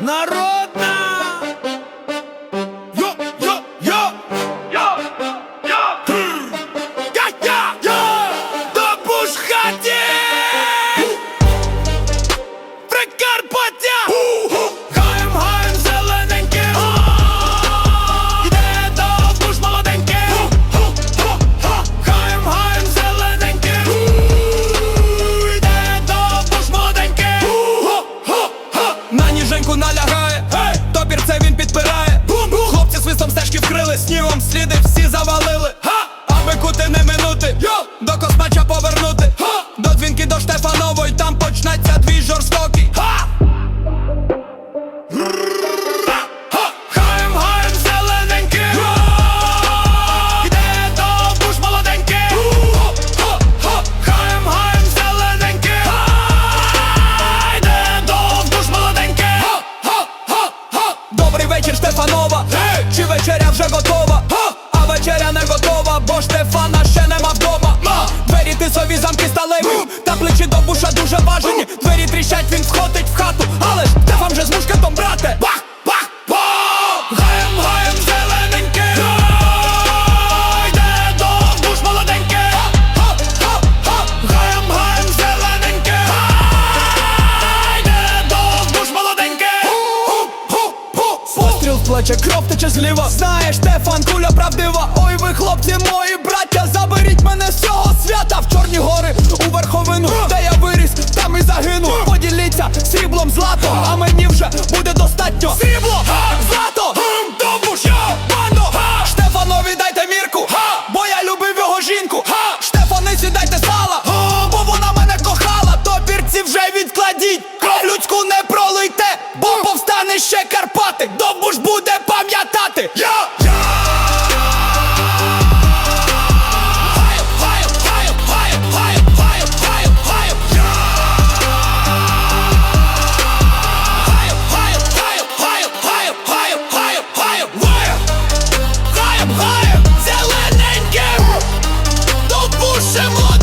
Народна! До космача повернути. До дзвінки до Штефанової, там почнеться дві до Буш зелененьке! Йде до Буш молоденьке! Добрий вечір, Штефанова. Чи вечеря вже готова? А вечеря не готова, бо Штефана замки та плечі до буша дуже важені. Двері тріщать, він входить в хату, але ж Штефан вже з мушкетом, брате. Бах, бах, бах! Гаєм, гаєм, зелененьке! Йде до Буш молоденьке! Гаєм, гаєм, зелененьке! Йде Буш молоденьке! Постріл плече, кров тече зліва Знаєш, Стефан, куля правдива Ой, ви хлопці, мої сріблом, злато, А мені вже буде достатньо Срібло! Злато! Добуш! пано. Бандо! Штефанові дайте мірку Бо я любив його жінку Штефаниці дайте сала Бо вона мене кохала Топірці вже відкладіть Кров людську не пролийте Бо повстане ще Карпати Довбуш буде! наше море